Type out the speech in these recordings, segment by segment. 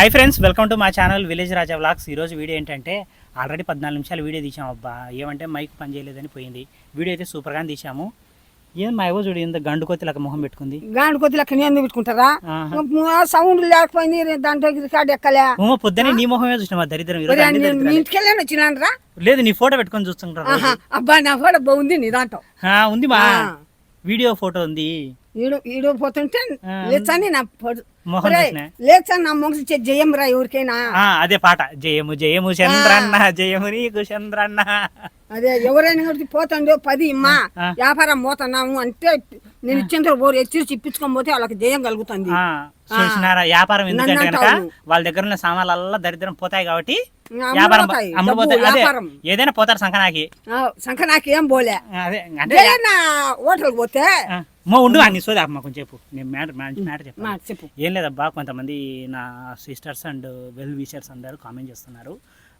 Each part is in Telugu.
హాయ్ ఫ్రెండ్స్ వెల్కమ్ టు మా ఛానల్ విలేజ్ రాజా వ్లాగ్స్ ఈరోజు వీడియో ఏంటంటే ఆల్రెడీ పద్నాలుగు నిమిషాలు వీడియో తీసాం అబ్బా ఏమంటే మైక్ పని చేయలేదని పోయింది. వీడియో అయితే సూపర్గా తీసాము ఏం మా ఏవో చూడు ఇంత గండు కొత్తిలాగా మొహం పెట్టుకుంది? గాండు కొద్ది లెక్క నేను పెట్టుకుంటారా. సౌండ్ లేకపోయింది దాంట్లో రికార్డు ఎక్కలే. పొద్దునే నీ మొహమే చూసినా దరిద్రం. ఈరోజు ఒరే, అన్ని నేను మీ దరిద్రాలే. ఇంటికి వెళ్ళాను వచ్చినానరా. లేదు నీ ఫోటో పెట్టుకొని చూస్తుంటారు అబ్బా నా కూడా బాగుంది నీ దాంట్లో. ఉంది మా. వీడియో ఫోటో ఉంది. ఈడు ఈడు పోతుంటే. లేచాని నా లేచాని నా మొగసి జయం రా ఎవరికైనా అదే పాట. జయము జయము చంద్రన్న జయము నీకు చంద్రన్న. అదే ఎవరైనా కూడా పోతాండో పది ఇమ్మా. వ్యాపారం పోతున్నాము అంటే నేను ఇచ్చేంత ఓరు హెచ్చరించి ఇప్పించుకొని పోతే వాళ్ళకి జయం కలుగుతుంది. చూసినారా? వ్యాపారం ఎందుకంటే కనుక. వాళ్ళ దగ్గర ఉన్న సామాన్లల్లా దరిద్రం పోతాయి కాబట్టి వ్యాపారం అదే వ్యాపారం. ఏదైనా పోతారు సంకనాకి ఆ, సంఖ నాకేం పోలే. అదే అంటే హోటల్కి పోతే మో ఉండు అన్ని సోది అమ్మ కొంచెం చెప్పు. నేను మ్యాటర్ మ్యాటర్ చెప్పు చెప్పు. ఏం లేదబ్బా కొంతమంది నా సిస్టర్స్ అండ్ వెల్ విషర్స్ అందరూ కామెంట్ చేస్తున్నారు.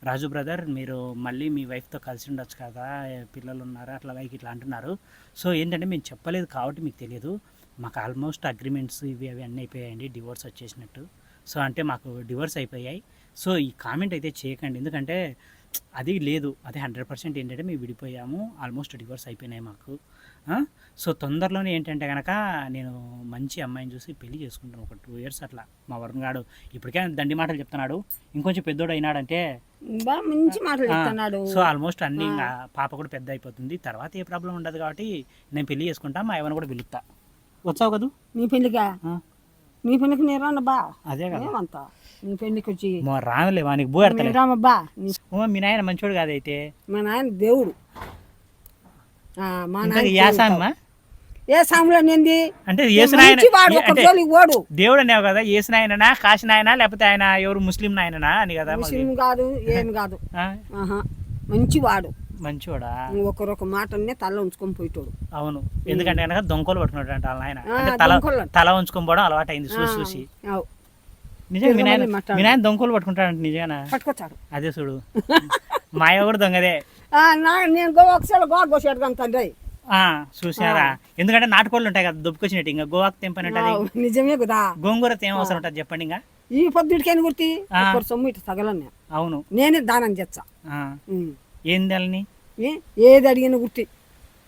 రాజు బ్రదర్ మీరు మళ్ళీ మీ వైఫ్తో కలిసి ఉండొచ్చు కదా పిల్లలు ఉన్నారు అట్లా లైక్ ఇట్లా అంటున్నారు. సో ఏంటంటే మేము చెప్పలేదు కాబట్టి మీకు తెలియదు. మాకు ఆల్మోస్ట్ అగ్రిమెంట్స్ ఇవి అవి అన్నీ అయిపోయాయండి డివోర్స్ వచ్చేసినట్టు. సో అంటే మాకు డివోర్స్ అయిపోయాయి. సో ఈ కామెంట్ అయితే చేయకండి. ఎందుకంటే అది లేదు. అది హండ్రెడ్ పర్సెంట్ ఏంటంటే మేము విడిపోయాము. ఆల్మోస్ట్ డివోర్స్ అయిపోయినాయి మాకు? సో తొందరలోనే ఏంటంటే కనుక నేను మంచి అమ్మాయిని చూసి పెళ్ళి చేసుకుంటాను. ఒక టూ ఇయర్స్ అట్లా. మా వరుణ్ గాడు ఇప్పటికే దండి మాటలు చెప్తున్నాడు. ఇంకొంచెం పెద్దోడు అయినాడంటే బా మంచి మాటలు చెప్తున్నాడు. సో ఆల్మోస్ట్ అన్ని పాప కూడా పెద్ద అయిపోతుంది. తర్వాత ఏ ప్రాబ్లం ఉండదు కాబట్టి నేను పెళ్ళి చేసుకుంటా మా ఎవరిని కూడా పిలుస్తా. వచ్చావు కదూ? నీ పెళ్ళిగా నీ పెళ్ళికి నేను రానబ్బా అదే కదా. నీ పెళ్ళికి వచ్చి మా రానులే వానికి బూ. రామబ్బా మీ నాయన మంచోడు కాదైతే. మా నాయన దేవుడు. మా ఇంతకీ నాయన యాస అమ్మ ఏ సాములో నింది అంటే వాడు ఒక అంటే జోలికి ఓడు. దేవుడు అనేవు కదా లేకపోతే ఆయన ఎవరు ముస్లిం నాయననా అని కదా ముస్లిం కాదు ఏమి కాదు. ఆ, ఆహా మంచి వాడు మంచోడా ఒకరొక మాటనే తల ఉంచుకొని పోయిటోడు. అవును. ఎందుకంటే కనుక దొంగలు పట్టుకున్నాడు అంట వాళ్ళ ఆయన తల. తల ఉంచుకొని పోవడం అలవాటు అయింది చూసి. చూసి. నిజంగా మీ నాయన దొంగలు పట్టుకుంటాడంట నిజంగా పట్టుకొచ్చాడు. అదే చూడు. మాయ కూడా దొంగదే. నేను ఒకసారి గోవా కోసాడు కానీ తండ్రి. ఆ చూసినారా ఎందుకంటే నాటుకోళ్ళు ఉంటాయి కదా దుబ్బుకొచ్చినట్టు ఇంకా గోవాకు తెంపనట్టు ఆ, నిజమే కదా. గోంగూర ఏం అవసరం ఉంటుంది చెప్పండి ఇంకా. ఈ పొద్దుటికైనా గుర్తి? సొమ్ము ఇటు తగలన్నా అవును. నేనే దానం చేస్తా. ఆ, ఉమ్. ఏం తెలని ఏ ఏది అడిగిన గుర్తి.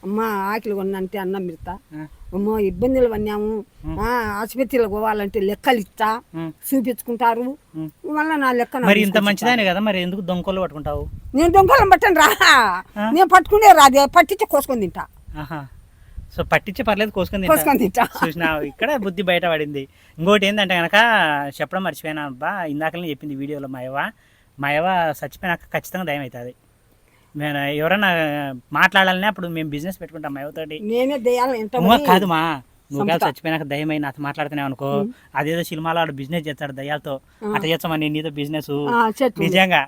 అమ్మ ఆకలి కొన్నంటే అన్నం పెడతా ఆ, అమ్మో ఇబ్బందులు పడినాము. ఆ, ఆసుపత్రిలో పోవాలంటే లెక్కలు ఇస్తా. చూపించుకుంటారు. మళ్ళీ నా లెక్క మరి ఇంత మంచిదానే కదా మరి? ఎందుకు దొంగలు పట్టుకుంటావు? నేను దొంగలం పట్టను రా. నేను పట్టుకునే రాదే పట్టించి కోసుకొని తింటా. సో పట్టించే పర్లేదు కోసుకొని. కోసుకొని తింటా. చూసినా ఇక్కడ బుద్ధి బయట పడింది. ఇంకోటి ఏంటంటే కనుక చెప్పడం మర్చిపోయినా? అబ్బా ఇందాకనే చెప్పింది వీడియోలో మా యవ్వ. మా చచ్చిపోయినాక ఖచ్చితంగా దయం అవుతుంది నేను ఎవరైనా మాట్లాడాలని అప్పుడు మేము బిజినెస్ పెట్టుకుంటాం నేనే ఉమ్మ కాదు మా నువ్వు. చచ్చిపోయినాక దయమై నాతో మాట్లాడుతున్నావు అనుకో. అదేదో సినిమాలో వాడు బిజినెస్ చేస్తాడు దయ్యాలతో. అట్లా చేస్తామని నీతో బిజినెస్ నిజంగా.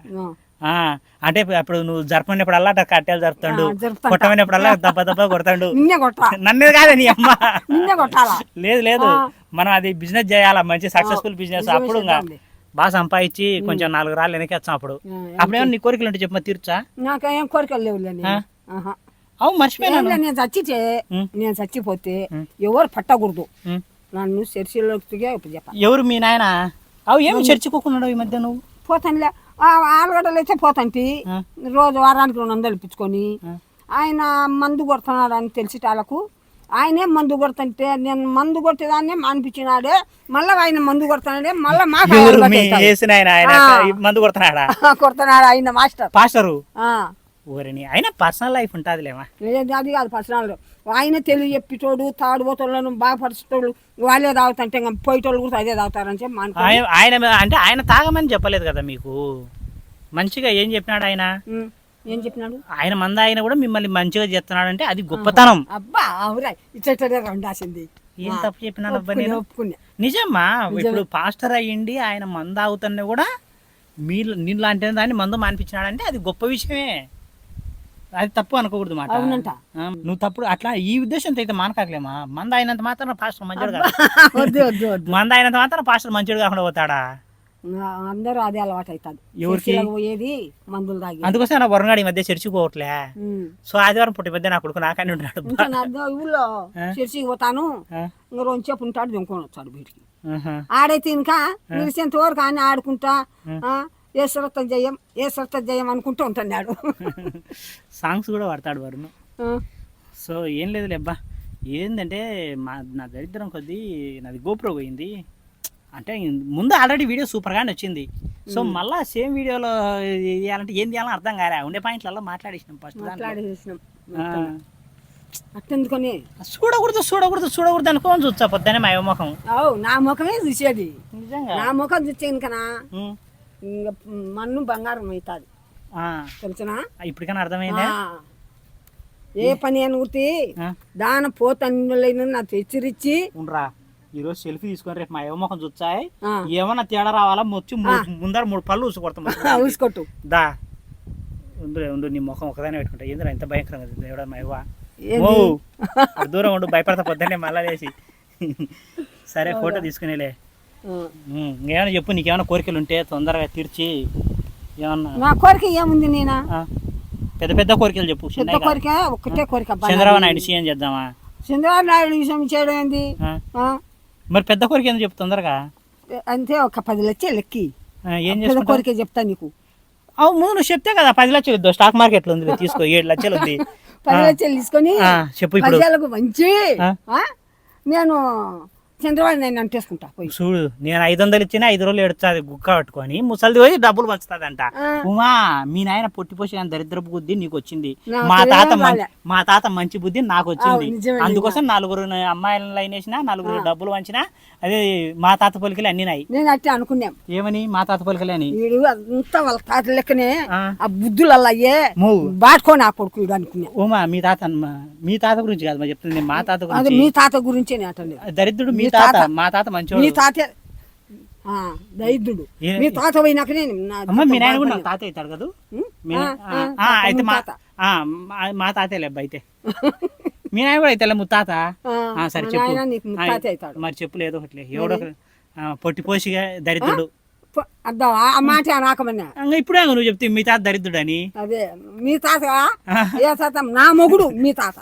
అంటే అప్పుడు నువ్వు జరపనప్పుడల్లా అట్లా కట్టెలు జరుపుతాడు. కొట్టమైనప్పుడల్లా దెబ్బ దెబ్బ కొడతాడు. నిన్నే కాదు నీ అమ్మ. లేదు లేదు. మనం అది బిజినెస్ చేయాలా? మంచి సక్సెస్ఫుల్ బిజినెస్ అప్పుడు. బాగా సంపాదించి కొంచెం నాలుగు రాళ్ళు వచ్చాం అప్పుడు అప్పుడేమో నీ కోరికలు ఉంటే చెప్పమా తీర్చా నాకేం కోరికలు? ఆహా. అవు మర్చిపోయినా నేను చచ్చితే. నేను చచ్చిపోతే. ఎవరు పట్టకూడదు. నన్ను చర్చిలోకి చెప్పాలి ఎవరు మీ నాయన అవు ఏమి చర్చిపోకున్నాడు ఈ మధ్య నువ్వు పోతానులే ఆ, ఆలుగడ్డలు అయితే పోతాంటి. రోజు వారానికి రెండు వందలు ఇప్పించుకొని. ఆయన మందు కొడుతున్నాడు అని తెలిసి వాళ్ళకు ఆయనే మందు కొడుతుంటే నేను మందు కొట్టేదాన్నే మానిపించినాడే మళ్ళీ ఆయన మందు కొడుతున్నాడే మళ్ళీ మాకు ఆయన? ఆయన ఆయన మందు కొడుతున్నాడా? కొడుతున్నాడు ఆయన మాస్టర్. పాస్టరు? ఆ. ఊరిని అయినా పర్సనల్ లైఫ్ ఉంటుందిలేమా? అది కాదు పర్సనల్. ఆయన తెలివి చెప్పేటోడు తాడుబోతోళ్ళను బాగుపరిచేటోళ్ళు వాళ్ళే తాగుతుంటే ఇంకా పోయేటోళ్ళు కూడా అదే తాగుతారని చెప్పి ఆయన ఆయన అంటే ఆయన తాగమని చెప్పలేదు కదా మీకు? మంచిగా ఏం చెప్పినాడు ఆయన. ఏం చెప్పినాడు? ఆయన మంద ఆయన కూడా మిమ్మల్ని మంచిగా చేస్తున్నాడు అంటే అది గొప్పతనం. అబ్బా అవురా ఉండాల్సింది ఏం తప్పు చెప్పినాను అబ్బా నేను? నిజమ్మా ఇప్పుడు పాస్టర్ అయ్యిండి ఆయన మంద అవుతున్నా కూడా మీ నీలాంటి దాన్ని మందు మానిపించినాడంటే అది గొప్ప విషయమే. అది తప్పు అనుకోకూడదు మాట. నువ్వు తప్పుడు అట్లా ఈ ఉద్దేశంతో అయితే మానకాకలేమా మంద అయినంత మాత్రం పాస్టర్ వద్దు మంద అయినంత మాత్రం పాస్టర్ మంచోడు కాకుండా పోతాడా? అందరూ అదే అలవాటు అవుతుంది ఎవరికి? పోయేది మందులు తాగి. అందుకోసం నా వరంగాడు మధ్య చర్చికి పోవట్లే. సో ఆదివారం పుట్టి మధ్య నా కొడుకు నాకని దో- ఊళ్ళో? చర్చికి పోతాను? ఇంకా రెండు చెప్పు ఉంటాడు దింకొని వచ్చాడు ఆహా. ఆడైతే ఇంకా నిలిచేంత వరకు ఆయన ఆడుకుంటా ఆ, ఏ శ్రద్ధ జయం ఏ శ్రద్ధ జయం అనుకుంటూ ఉంటున్నాడు సాంగ్స్ కూడా వాడతాడు వరుణ్. సో ఏం లేదు లేబ్బా ఏంటంటే మా నా దరిద్రం కొద్దీ నాది గోప్రో పోయింది. అంటే ముందు ఆల్రెడీ వీడియో సూపర్గానే వచ్చింది సో మళ్ళా సేమ్ వీడియోలో ఇవ్వాలంటే ఏం చేయాలని అర్థం కాలే. ఉండే పాయింట్లలో మాట్లాడేసినాం ఫస్ట్ మాట్లాడేసినాం. అట్టెందుకొని? చూడకూడదు చూడకూడదు చూడకూడదు అనుకోని చూచ్చా పొద్దునే మా ముఖం. అవు నా ముఖమే చూసేది. నా ముఖం చూస్తే ఉమ్. ఇంక మన్ను బంగారం అవుతుంది. ఆ, తెలుసునా? ఇప్పటికైనా అర్థమైందా. ఏ పని అనుకుంటే ఆ, దాన పోతన్నులైన నాకు హెచ్చరించి ఉండరా. ఈరోజు సెల్ఫీ తీసుకొని రేపు మా ముఖం చూచాయి ఏమన్నా తేడా రావాలా? మొచ్చి మూ- ముందర మూడు పళ్ళు ఊసుకొడతాం ఊసుకోట్టు. దా. ఉండు ఉండు నీ ముఖం ఒకదానే పెట్టుకుంటా. ఏందిరా ఎంత భయంకరంగా దేవుడా మా ఇవ్వ దూరం ఉండు భయపడతా పొద్దున్నే మళ్ళా లేచి. సరే ఫోటో తీసుకునేలే. ఇంకేమైనా చెప్పు నీకేమైనా కోరికలు ఉంటే తొందరగా తీర్చి ఏమన్నా? నా కోరిక ఏముంది నేనా? పెద్ద పెద్ద కోరికలు చెప్పు. పెద్ద కోరిక ఒక్కటే కోరిక చంద్రబాబు. నాయుడు. సీఎం చేద్దామా? చంద్రబాబు నాయుడు విషయం చేయడం ఏంది? మరి పెద్ద కోరిక ఎందుకు చెప్పు తొందరగా? అంతే ఒక పది లక్షలు లెక్కి. ఆ, ఏం పెద్ద చేసుకుంటావు కోరిక చెప్తా నీకు. అవు ముందు నువ్వు చెప్తే కదా పది లక్షలు ఇద్దాం స్టాక్ మార్కెట్లో ఉంది తీసుకో ఏడు లక్షలు ఉంది. పది లక్షలు తీసుకొని ఆ, చెప్పు ఇప్పుడు. ప్రజలకు మంచి? ఆ? నేను చంద్రబాబు నాయుడు అంటేసుకుంటా పోయి. చూడు నేను ఐదు వందలు ఇచ్చినా ఐదు రోజులు ఎడుతుంది గుక్క పట్టుకొని. ముసలిది పోయి డబ్బులు పంచుతాదంట. ఉమా మీ నాయన పొట్టి పోసి దరిద్రపు బుద్ధి నీకు వచ్చింది మా తాత మం- తాత మంచి బుద్ధి నాకు వచ్చింది అందుకోసం నలుగురు అమ్మాయిలను లైన్ వేసిన నలుగురు డబ్బులు వంచిన అదే మా తాత పొలికలు అన్ని నాయి. నేను అట్టే అనుకున్నాం. ఏమని మా తాత పొలికలే అని? వీడు అంతా వాళ్ళ తాత లెక్కనే ఆ. బుద్ధులు అయ్యే మూవ్. బాటుకొని ఆ కొడుకు వీడు అనుకున్నా. ఉమా మీ తాత మీ తాత గురించి కాదు మా చెప్తుంది. మా తాత గురించి. మీ తాత గురించే దరిద్రుడు మీ మీ తాత. మా తాత మీ మంచోడు తాత ఆ, దరిద్రుడు. మీ తాత పోయినాకనే నా మీ నాయన కూడా తాత అవుతాడు కదా? మీ అయితే మా ముత్తాత. ఆ, మా- మా తాతే లేబ్బా అయితే. మీ నాయన కూడా అయితే ముత్తాత? సరే చెప్పు. మరి చెప్పు లేదో ఒకటి ఎవడో పొట్టిపోసిగా దరిద్రుడు. మాట ఇప్పుడే నువ్వు చెప్తే మీ తాత దరిద్రుడు అని అదే మీ తాత ఏ తాత? నా మొగుడు మీ తాత.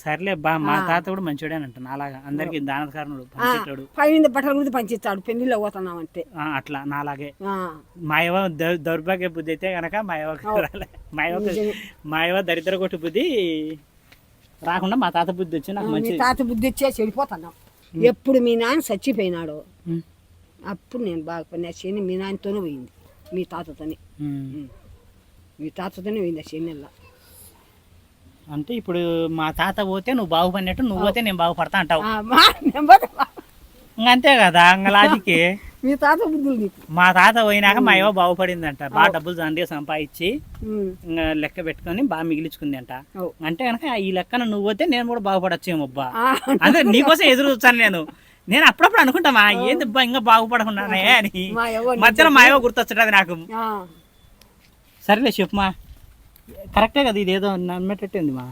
సర్లే బా మా తాత కూడా మంచోడే అని అంటాను అలాగా? అందరికి దానకారణుడు పంచేటాడు పైన బట్టలు కూడా పంచిస్తాడు. పెళ్ళిలో పోతున్నామంటే ఆ, అట్లా నాలాగే. మా యవ దౌర్భాగ్య బుద్ధి అయితే కనుక మా రాలే. మా నిజమే. మా యవ దరిద్ర కొట్టు బుద్ధి రాకుండా మా తాత బుద్ధి వచ్చి నాకు మీ మంచి తాత బుద్ధి ఇచ్చే చెడిపోతున్నాం ఎప్పుడు మీ నాన్న చచ్చిపోయినాడు. అప్పుడు నేను బాగుపడిన శని మీ నాన్నతోనే పోయింది మీ తాతతోనే. మీ తాతతోనే పోయింది ఆ శనిలా అంటే ఇప్పుడు మా తాత పోతే నువ్వు బాగుపడినట్టు నువ్వు పోతే నేను బాగుపడతా అంటావు. మా నెంబర్ ఇంకా అంతే కదా ఇంకా లాజిక్. మీ తాత బుద్ధులు నీకు? మా తాత పోయినాక మా యవ బాగుపడిందంట. బాగా డబ్బులు దండిగా సంపాదించి లెక్క పెట్టుకొని బాగా మిగిలించుకుంది అంట. అంటే కనుక ఈ లెక్కన నువ్వు పోతే నేను కూడా బాగుపడచ్చేమో అబ్బా. అంటే నీకోసం ఎదురు చూస్తాను నేను. నేను అప్పుడప్పుడు అనుకుంటామా ఏంది అబ్బా ఇంకా బాగుపడకున్నానే అని. మధ్యలో మా యవ గుర్తొచ్చటది నాకు. సరేలే చెప్పుమా కరెక్టే కదా ఇదేదో నమ్మేటట్టు ఉంది మా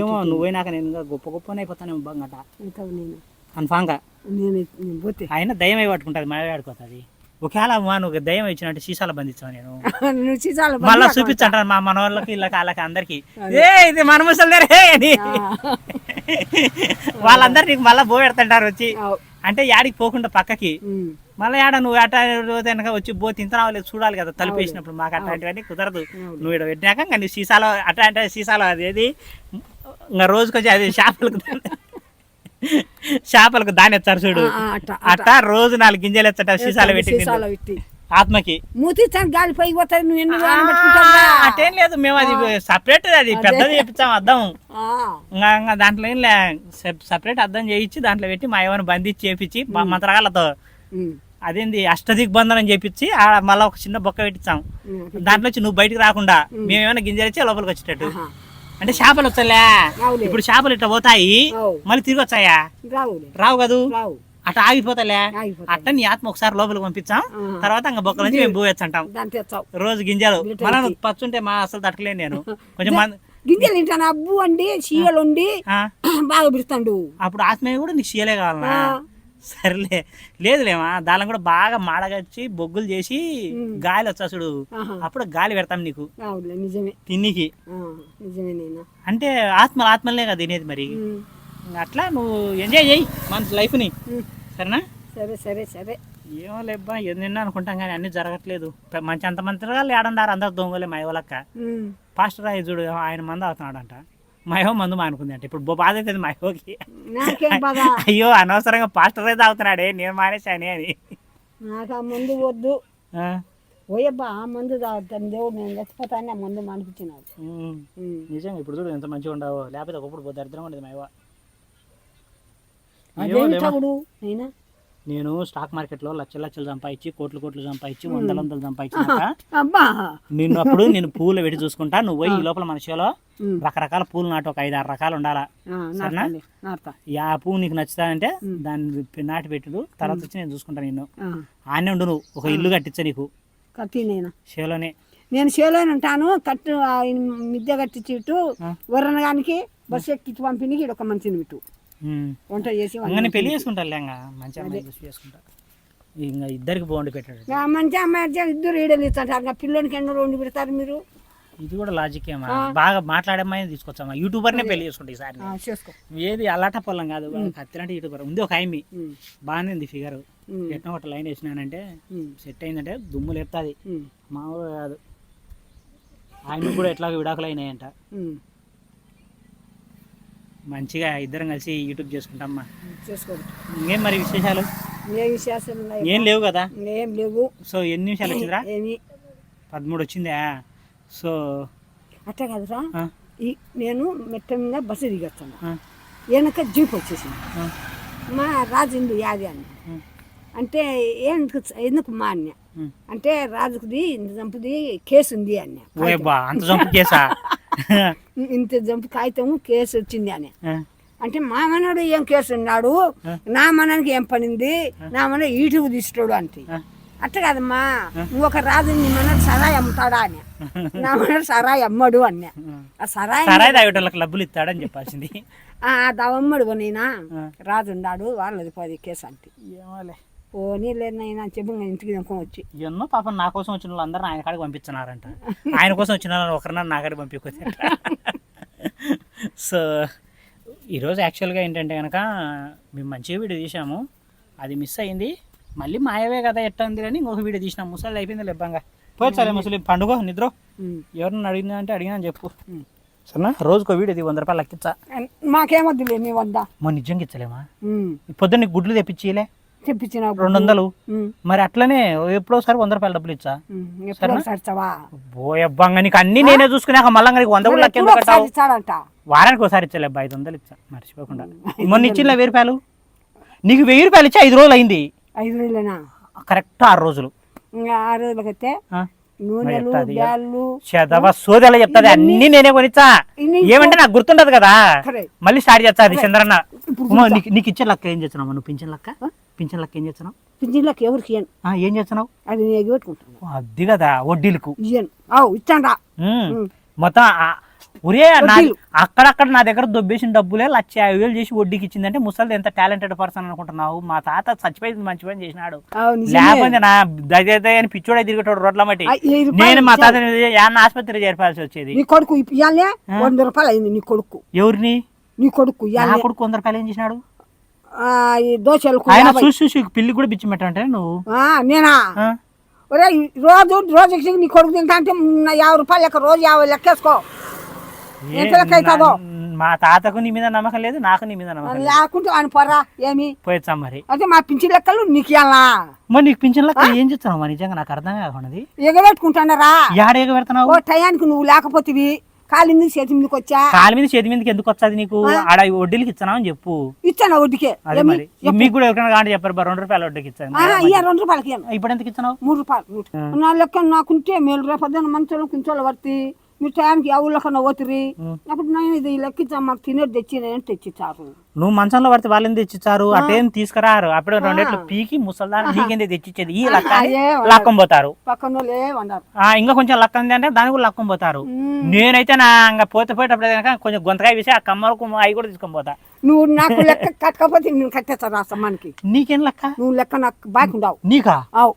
ఏమో నువ్వైనాక నేను ఇంకా గొప్ప గొప్పనే అయిపోతాను బాగట అవుతావు నేను కన్ఫామ్గా. నేను పోతే. అయినా దయ్యం అయి పట్టుకుంటుంది ఆడుకోతుంది ఒకవేళ మా నువ్వు దయ్యం ఇచ్చినట్టు సీసాలు బంధించావు నేను? నువ్వు సీసాలు మళ్ళా చూపించంటారు మా మనవాళ్ళకి వీళ్ళకి వాళ్ళకి అందరికి? ఏ ఇది మన ముసలిదేరే అని. వాళ్ళందరూ నీకు మళ్ళా బో పెడతాంటారు వచ్చి. అంటే యాడికి పోకుండా పక్కకి. మళ్ళీ యాడ నువ్వు అట రోజు వెనక వచ్చి బో తింటున్నావు లేదు చూడాలి కదా తలుపు వేసినప్పుడు మాకు అట్లాంటివన్నీ కుదరదు. నువ్వు ఇక్కడ పెట్టినాక నీ సీసాలో అట్లా అంటే సీసాలో అది ఇంకా రోజుకొచ్చి అది చేపలకు చేపలకు దాని ఎత్తారు చూడు అట్ట రోజు నాలుగు గింజలు ఎత్తట సీసాలో పెట్టి ఆత్మకి. మూతి గాలి రోజులు పెట్టుకుంటావురా? అటేం లేదు మేము అది సపరేట్ అది పెద్దది చెప్తాం ఇంకా దాంట్లో ఏం లే సపరేట్ అద్దం చేయించి దాంట్లో పెట్టి మా ఏమైనా బంధించి చేపించి మా మంత్రగాళ్ళతో. అదేంది అష్టదిగ్బంధనం చేపించి మళ్ళీ ఒక చిన్న బొక్క పెట్టించాం. దాంట్లో వచ్చి నువ్వు బయటకు రాకుండా మేము ఏమైనా గింజలు ఇచ్చి లోపలికి వచ్చేటట్టు. అంటే చేపలు వచ్చలే. ఇప్పుడు చేపలు ఇట్లా పోతాయి. మళ్ళీ తిరిగి వచ్చాయా? రావు కదూ? అట్లా ఆగిపోతాలే. అట్ట నీ ఆత్మ ఒకసారి లోపలికి పంపించాం. తర్వాత ఇంకా బొక్కల నుంచి మేము పోయొచ్చు అంటాం. దాని తెచ్చావు రోజు గింజలు. మనం. పచ్చుంటే మా అసలు తట్టలేను నేను. కొంచెం గింజలు తింటాను. అబ్బు అండి చీయలు ఉండి బాగా పిలుస్తాడు అప్పుడు ఆత్మీయ కూడా నీకు చీయలే కావాలనా? ఆ. సరేలే. లేదులేమా దానిలో కూడా బాగా మాడగచ్చి బొగ్గులు చేసి గాలి వచ్చా చూడు. అప్పుడు గాలి పెడతాం నీకు. నిజమే. తిన్నికి. అంటే ఆత్మలు ఆత్మలనే కదా తినేది మరి. అట్లా నువ్వు ఎంజాయ్ చేయి మన లైఫ్ని. సరేనా? సరే సరే సరే. ఏమో లేబ్బా ఎన్ని అనుకుంటాం కానీ అన్నీ జరగట్లేదు. మంచి అంత మంత్రిగా లేడండారు అందరు దొంగలే మా ఉమ్. పాస్టర్ రాయి చూడు ఆయన మందు అవుతున్నాడంట మయో మందు మానుకుంది అంట ఇప్పుడు బాధ అవుతుంది మయోకి అయ్యో అనవసరంగా పాస్టర్ రైతే అవుతున్నాడే నేను మానేశానే అని. నాకు ఆ మందు వద్దు. పోయబ్బా ఆ మందు తాగుతాను దేవుడు నేను చచ్చిపోతాను ఆ మందు మానిపించినాడు. నిజంగా ఇప్పుడు చూడు ఎంత మంచిగా ఉండవు. లేకపోతే ఒకప్పుడు దరిద్రంగా ఉండేది మా యవ్వ. ఏమో అదేం లేమ్మా. తగుడు? అయినా నేను స్టాక్ మార్కెట్లో లక్షల లక్షలు సంపాదించి కోట్లు కోట్లు సంపాదించి వందల వందలు సంపాదించినాక అబ్బా. నిన్ను అప్పుడు నేను పూలు పెట్టి చూసుకుంటా. నువ్వు ఈ లోపల మన షోలో ఉమ్. రకరకాల పూలు నాటు ఒక ఐదు ఆరు రకాలు ఉండాలా? ఆ, సరేనా? పువ్వు నీకు నచ్చుతాదంటే దాన్ని నాటి పెట్టుడు. తర్వాత వచ్చి నేను చూసుకుంటాను నిన్ను. ఆనే ఉండు నువ్వు. ఒక ఇల్లు కట్టించా నీకు. కట్టి నేను. షోలోనే. నేను చేలోనే ఉంటాను. కట్టు మిద్దె కట్టించి ఇటు. వరణగానికి బస్సు ఎక్కించి పంపిణీకి ఒక మనిషిని ఇటు. వంట చేసి నేను పెళ్ళి చేసుకుంటా లేంగా మంచి అమ్మాయి చూసి చేసుకుంటా ఇంకా ఇద్దరికి బాగుండి పెట్టాడు. మంచి అమ్మాయి ఇద్దరు ఈడలు ఇస్తారు. ఆ పిల్లోనికి ఎన్నో రెండు పెడతారు మీరు? ఇది కూడా లాజిక్ ఏమా? బాగా మాట్లాడే అమ్మాయిని తీసుకొచ్చామా? యూట్యూబర్నే పెళ్ళి చేసుకుంటా ఈసారి. ఏది అలాట పొలం కాదు కత్తిలాంటి యూట్యూబర్ ఉంది ఒక ఉమ్, బాగానే ఉంది ఫిగర్ ఎట్లా ఒక లైన్ వేసినానంటే సెట్ అయిందంటే దుమ్ము లేపుతుంది. మామూలుగా కాదు. ఆయన కూడా ఎట్లా విడాకులు అయినాయంట. మంచిగా ఇద్దరం కలిసి యూట్యూబ్ చేసుకుంటామ్మా చేసుకో ఇంకేం మరి విశేషాలు? ఏ ఉన్నాయి? ఏం లేవు కదా? ఏం లేవు. సో ఎన్ని నిమిషాలు వచ్చిందిరా? ఏమి? పదమూడు వచ్చిందా? సో అట్టే కదరా. ఈ నేను మెట్ట మీద బస్సు దిగొస్తాను. ఆ, వెనక జీప్ వచ్చేసింది. మా రాజుండు యాది అని. అంటే ఎందుకు ఎందుకు మా అన్న. అంటే రాజుకుది ఇంత జంపుది కేసు ఉంది అన్న. అంత జంపు చేసా ఇంత జంపు కాగితము కేసు వచ్చింది అని. అంటే మా మనడు ఏం కేసు ఉన్నాడు? నా మనకి ఏం పనింది? నా మన ఈటుకు తీసుకోడు అంటే. అట్ట కాదమ్మా. నువ్వు ఒక రాజు నీ మనడు సరాయి అమ్ముతాడా అని. నా మనడు సరాయి అమ్మడు అన్న. ఆ. సరాయి సరాయి తాగేటోళ్ళకి డబ్బులు ఇస్తాడని చెప్పాల్సింది. ఆ దవమ్మడు పోనైనా ఆ. రాజు ఉన్నాడు వాళ్ళది పోది కేసు అంటే. ఏమోలే. పోనీ లేనైనా చెప్పి ఇంటికి దింకొని వచ్చి. ఎన్నో పాపం నా కోసం వచ్చిన వాళ్ళందరూ ఆయన కాడికి పంపించున్నారంట ఆయన కోసం వచ్చిన వాళ్ళు ఒకరినన్నా నా కాడికి పంపించుకోవచ్చు సో ఈరోజు యాక్చువల్గా ఏంటంటే కనుక మేము మంచిగా వీడియో తీసాము అది మిస్ అయింది. మళ్ళీ మాయవే కదా ఎట్ట ఉంది అని ఇంకొక వీడియో తీసినాం ముసలి అయిపోయింది లెబ్బంగా. పోయి ముసలి పండుగ నిద్ర. ఎవరిని అడిగిందా అంటే అడిగినా అని చెప్పు. సరేనా? రోజుకో వీడియో ఇది వంద రూపాయలు లెక్కించా. మాకేమొద్దులే మీ వద్ద మొన్న నిజంగా ఇచ్చలేమా. పొద్దున్న గుడ్లు తెప్పించిలే రెండు వందలు. మరి అట్లనే ఎప్పుడోసారి వంద రూపాయలు డబ్బులు ఇచ్చా. ఎప్పుడో బోయబ్బంగా నీకు అన్ని నేనే చూసుకున్నాక మళ్ళీ నీకు వంద కూడా ఎప్పుడో ఒకసారి వారానికి ఒకసారి ఇచ్చలే ఐదు వందలు ఇచ్చా. మర్చిపోకుండా. మొన్న ఇచ్చిన వెయ్యి రూపాయలు? నీకు వెయ్యి రూపాయలు ఇచ్చి ఐదు రోజులు అయింది? ఐదు వేలేనా కరెక్ట్ ఆరు రోజులు. ఇంకా ఆ రోజులకైతే ఆ? నూనెలు చెప్తాది ఇక. బ్యాళ్ళు చదవ సోదెల చెప్తాది అన్ని నేనే కొనిచ్చా. ఏమంటే నాకు గుర్తుంటది కదా? సరే. మళ్ళీ స్టార్ట్ చేస్తా అది చంద్రన్న. నీకు ఇచ్చే లెక్క ఏం చేస్తున్నావు? నువ్వు పింఛన్ లెక్క? పింఛన్ లెక్క ఏం చేస్తున్నావు? పింఛన్లకు ఎవరికి ఇయ్యను. ఆ, ఏం చేస్తున్నావు? అది నేను అది కదా వడ్డీలకు. ఇయ్యను. అవు ఇచ్చాడా ఉమ్. ఉమ్. మొత్తం ఆ- ఒరే నా వడ్డీలు. అక్కడక్కడ నా దగ్గర దొబ్బేసిన డబ్బులే లక్ష యాభై వేలు చేసి వడ్డీకి ఇచ్చిందంటే ముసలిది ఎంత టాలెంటెడ్ పర్సన్ అనుకుంటున్నావు? మా తాత చచ్చిపోయింది మంచి పని చేసినాడు. అవు నిజమే. లేకపోతే నా దయచేత అని పిచ్చోడే తిరిగేటోడు రోడ్ల మట్టి. ఆ, ఈ రూపాయలు నేను మా తాత యాన్న ఆసుపత్రి చేర్పాల్సి వచ్చేది. నీ కొడుకు ఇవ్వాలే వంద రూపాయలు అయింది నీ కొడుకు. ఎవరిని? నీ కొడుకు నా కొడుకు వంద రూపాయలు ఏం చేసినాడు? ఈ దోశలకు ఆయన యాభై. చూసి చూసి పిల్లి కూడా బిచ్చి పెట్టంటే నువ్వు? ఆ, నేనా? ఆ? ఒరే ఈ రోజు రోజుకి నీ కొడుకు తింటా అంటే యాభై రూపాయలు లెక్క రోజు యాభై లెక్కేసుకో. ఏ, ఎంత లెక్క అవుతుందో? నా- మా తాతకు నీ మీద నమ్మకం లేదు నాకు నీ మీద నమ్మకం లేదు. లేకుంటే ఆయన పొరా ఏమి? పోయొచ్చా మరి. అయితే మా పింఛన్ లెక్కలు నీకు ఇవ్వాలా మరి నీకు పింఛన్ లెక్క ఏం మరి నిజంగా నాకు అర్థం కాకున్నది ఎగబెట్టుకుంటానరా? ఏడేగ పెడుతున్నావు ఓ టయానికి నువ్వు లేకపోతేవి. కాలింది చేతి మీదకి వచ్చా? కాలు మీద చేతి మీదకి ఎందుకు వచ్చాది నీకు? ఆడ వడ్డీలకి ఇచ్చానా అని చెప్పు. ఇచ్చాను వడ్డీకే. అదే మరి. మీకు కూడా ఎవరికైనా కాంటే చెప్పారు బా రెండు రూపాయలు వడ్డీకి ఇచ్చాను. ఇయ్య రెండు రూపాయలకి ఇప్పుడు ఎందుకు ఇచ్చినావు? మూడు రూపాయలు. నా లెక్క నాకుంటే మేలు రేపొద్దున మంచోళ్ళు కుంచోళ్ళు పడితే మీరు టయానికి ఎవరిలో కన్నా పోతురి అప్పుడు నేను ఇది లెక్కించా మాకు తినేది తెచ్చి నేను తెచ్చిచ్చారు నువ్వు మంచంలో పడితే వాళ్ళని తెచ్చిచ్చారు అటేం తీసుకురారు అప్పుడే రెండేట్లు పీకి ముసల్దాన్ని నీకేంది తెచ్చిచ్చేది ఈ లక్క పోతారు పక్కన ఆ ఇంకా కొంచెం లక్క ఉంది అంటే దానికి కూడా లాక్కొని పోతారు నేనైతే నా ఇంకా పోతే పోయేటప్పుడు కనుక కొంచెం గొంతకాయ వేసి ఆ కమ్మరకు అవి కూడా తీసుకొని పోతా నువ్వు నాకు లెక్క కట్టకపోతే నేను కట్టేస్తా రా సమ్మానికి నీకేం లెక్క నువ్వు లెక్క నాకు బాకీ ఉండవు నీకా అవు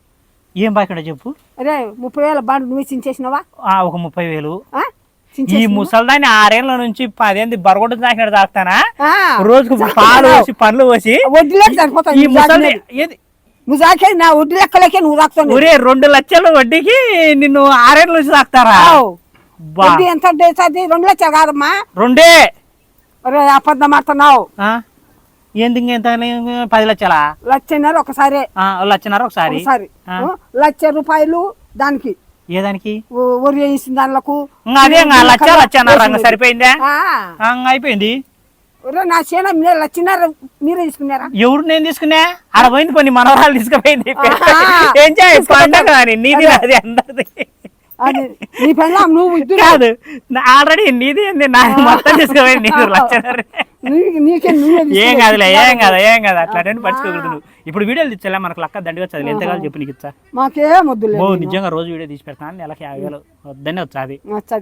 ఏం బాకీ చెప్పు? అరే ముప్పై వేల బాండ్ నువ్వు చించేసినావా ఒక ముప్పై వేలు. ఆ? ఈ ముసల్దాన్ని ఆరేళ్ళ నుంచి పదేంది బరగొట్టు తాకినట్టు తాగుతానా రోజుకు పాలు పోసి పండ్లు పోసి. ఈ ఏది? ముజాకే నా వడ్డీ లెక్కలకే నువ్వు తాకుతావు ఒరే రెండు లక్షలు వడ్డీకి నిన్ను ఆరేళ్ళ నుంచి తాకుతారా? వడ్డీ ఎంత రెండు లక్షలు కాదమ్మా. రెండే. ఒరే అబద్ధం ఆడుతున్నావు. ఏంది ఇంకెంత పది లక్షలా? లక్షన్నర ఒకసారి. లక్షన్నర ఒకసారి. లక్ష రూపాయలు దానికి. ఏదానికి? ఒరి వేసిన దానిలకు. అదే లక్ష లక్షన్నర సరిపోయిందా? అయిపోయింది. నా చేన మీరు లక్షన్నర మీరే తీసుకున్నారా? ఎవరు నేను తీసుకున్నా? ఆడ పోయింది కొన్ని మనవరాలు తీసుకుపోయింది. ఏం చేయ పండగ అని నీది అది. అందరిది. నీ నువ్వు కాదు ఆల్రెడీ నీది ఏంది నా మొత్తం తీసుకుపోయింది నీకు లక్షన్నర. ఏం. కాదులే ఏం కాదు ఏం కాదు అట్లా పడుచుకోకూడదు నువ్వు. ఇప్పుడు వీడియోలు ఇచ్చా మనకు లక్క దండిగా చదివి ఎంత కాదు చెప్పు నీకు ఇచ్చా? మాకేం వద్దులే ఓ నిజంగా రోజు వీడియో తీసి పెడతాను నెలకి యాభై వేలు వద్దనే వచ్చాది.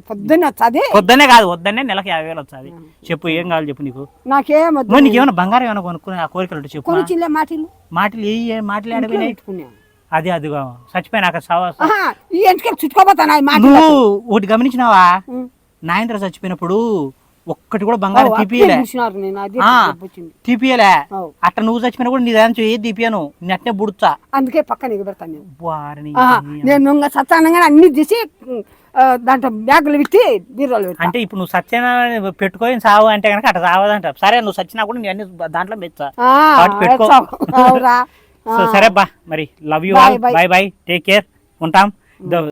పొద్దున్నే వచ్చాది? వద్దనే కాదు వద్దనే నెలకి యాభై వేలు వచ్చాది. చెప్పు ఏం కావాలి చెప్పు నీకు? నాకేం వద్దు నీకు ఏమైనా బంగారం ఏమైనా కొనుక్కునే ఆ కోరికలు ఉంటే చెప్పు మాటలు మాటలు ఏ మాటలు పెట్టుకున్నాం అది అదిగో చచ్చిపోయినాక సవ ఆహా, ఈ ఎంటికలు చుట్టుకోపోతాను నువ్వు ఒకటి గమనించినావా? నాయంత్ర చచ్చిపోయినప్పుడు ఒక్కటి కూడా బంగారం తీపియలే నేను తీపియలే. అట్లా నువ్వు చచ్చిపోయినా కూడా నీ దాని ఏది తీపియాను నెట్నే బుడుచా అందుకే పక్కన ఎగబెడతాను నేను. నేను సత్తానంగానే అన్ని తీసి దాంట్లో బ్యాగులు పెట్టి అంటే ఇప్పుడు నువ్వు సత్యన పెట్టుకొని సావు అంటే కనుక అట్లా సావదంట సరే నువ్వు సచ్చినా కూడా నీ అన్ని దాంట్లో పెట్టుకో. సరే బా మరి love you Bye, all bye. Bye bye take care ఉంటాం.